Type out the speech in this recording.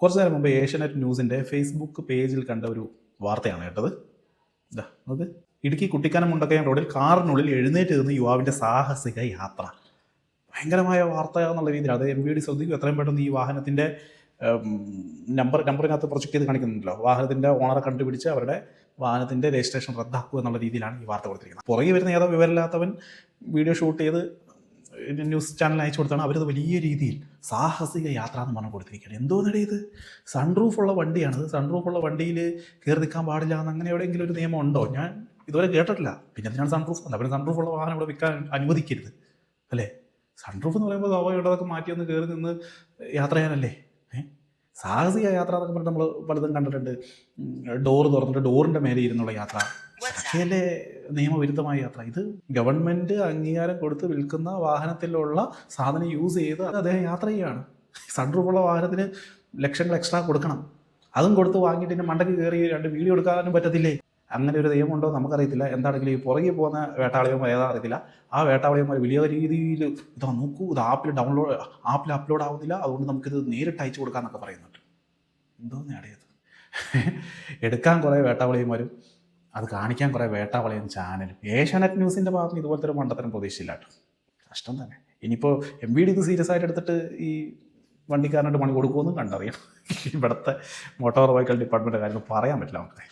കുറച്ച് നേരം മുമ്പ് ഏഷ്യാനെറ്റ് ന്യൂസിന്റെ ഫേസ്ബുക്ക് പേജിൽ കണ്ട ഒരു വാർത്തയാണ് കേട്ടത്. അത് ഇടുക്കി കുട്ടിക്കാനം മുണ്ടക്കയം റോഡിൽ കാറിനുള്ളിൽ എഴുന്നേറ്റ് നിന്ന് യുവാവിന്റെ സാഹസിക യാത്ര. ഭയങ്കരമായ വാർത്ത എന്നുള്ള രീതിയിൽ അത് എം വി ഡി ശ്രദ്ധിക്കും. എത്രയും പെട്ടെന്ന് ഈ വാഹനത്തിന്റെ നമ്പർ നമ്പറിനകത്ത് പ്രൊജക്ട് ചെയ്ത് കാണിക്കുന്നുണ്ടല്ലോ. വാഹനത്തിന്റെ ഓണറെ കണ്ടുപിടിച്ച് അവരുടെ വാഹനത്തിന്റെ രജിസ്ട്രേഷൻ റദ്ദാക്കുക എന്നുള്ള രീതിയിലാണ് ഈ വാർത്ത കൊടുത്തിരിക്കുന്നത്. പുറകെ വരുന്ന ഏതോ വിവരമില്ലാത്തവൻ വീഡിയോ ഷൂട്ട് ചെയ്ത് ന്യൂസ് ചാനൽ അയച്ചു കൊടുത്താണ്. അവരത് വലിയ രീതിയിൽ സാഹസിക യാത്ര എന്ന് പറഞ്ഞു കൊടുത്തിരിക്കുകയാണ്. എന്തോ ഇത്? സൺറൂഫ് ഉള്ള വണ്ടിയാണത്. സൺറൂഫ് ഉള്ള വണ്ടിയിൽ കയറി നിൽക്കാൻ പാടില്ല എന്ന് അങ്ങനെ എവിടെയെങ്കിലും ഒരു നിയമം ഉണ്ടോ? ഞാൻ ഇതുവരെ കേട്ടിട്ടില്ല. പിന്നെ എന്തിനാണ് സൺറൂഫ് പിന്നെ സൺറൂഫ് ഉള്ള വാഹനം ഇവിടെ വിൽക്കാൻ അനുവദിക്കരുത്. അല്ലേ? സൺറൂഫ് എന്ന് പറയുമ്പോൾ സ്വാഭാവികമായിട്ടതൊക്കെ മാറ്റി ഒന്ന് കയറി നിന്ന് യാത്ര ചെയ്യാനല്ലേ? സാഹസിക യാത്ര എന്നൊക്കെ പറഞ്ഞിട്ട് നമ്മൾ പലതും കണ്ടിട്ടുണ്ട്. ഡോർ തുറന്നിട്ട് ഡോറിന്റെ മേലെ ഇരുന്നുള്ള യാത്ര. അതൊക്കെയല്ലേ നിയമവിരുദ്ധമായ യാത്ര. ഇത് ഗവൺമെന്റ് അംഗീകാരം കൊടുത്ത് വിൽക്കുന്ന വാഹനത്തിലുള്ള സാധനം യൂസ് ചെയ്ത് അത് അദ്ദേഹം യാത്ര ചെയ്യുകയാണ്. സൺറൂഫുള്ള വാഹനത്തിന് ലക്ഷങ്ങൾ എക്സ്ട്രാ കൊടുക്കണം. അതും കൊടുത്ത് വാങ്ങിയിട്ട് എന്റെ മണ്ടയ്ക്ക് കയറി രണ്ട് വീഡിയോ എടുക്കാനും പറ്റത്തില്ലേ? അങ്ങനെ ഒരു നിയമമുണ്ടോ നമുക്കറിയത്തില്ല. എന്താണെങ്കിലും ഈ പുറകെ പോകുന്ന വേട്ടാളിയന്മാർ ഏതാ അറിയത്തില്ല. ആ വേട്ടാളിയന്മാർ വലിയ രീതിയിൽ ഇതാ നോക്കൂ ഇത് ആപ്പിൽ ഡൗൺലോഡ് ആപ്പിൽ അപ്ലോഡ് ആവുന്നില്ല. അതുകൊണ്ട് നമുക്കിത് നേരിട്ട് അയച്ചു കൊടുക്കാമെന്നൊക്കെ പറയുന്നുണ്ട്. എന്തോ നേടിയത് എടുക്കാൻ കുറേ വേട്ടാവളിയന്മാരും അത് കാണിക്കാൻ കുറേ വേട്ടാവളിയും ചാനലും. ഏഷ്യാനെറ്റ് ന്യൂസിന്റെ ഭാഗത്തുനിന്ന് ഇതുപോലത്തെ ഒരു മണ്ടത്തരം പ്രതീക്ഷയില്ല കഷ്ടം തന്നെ. ഇനിയിപ്പോൾ എം വി ഡി ഇത് സീരിയസ് ആയിട്ട് എടുത്തിട്ട് ഈ വണ്ടിക്കാരനായിട്ട് പണി കൊടുക്കുമെന്നും കണ്ടറിയാം. ഇവിടുത്തെ മോട്ടോർ വെഹിക്കൽ ഡിപ്പാർട്ട്മെന്റ് കാര്യങ്ങൾ പറയാൻ പറ്റില്ല നമുക്ക്.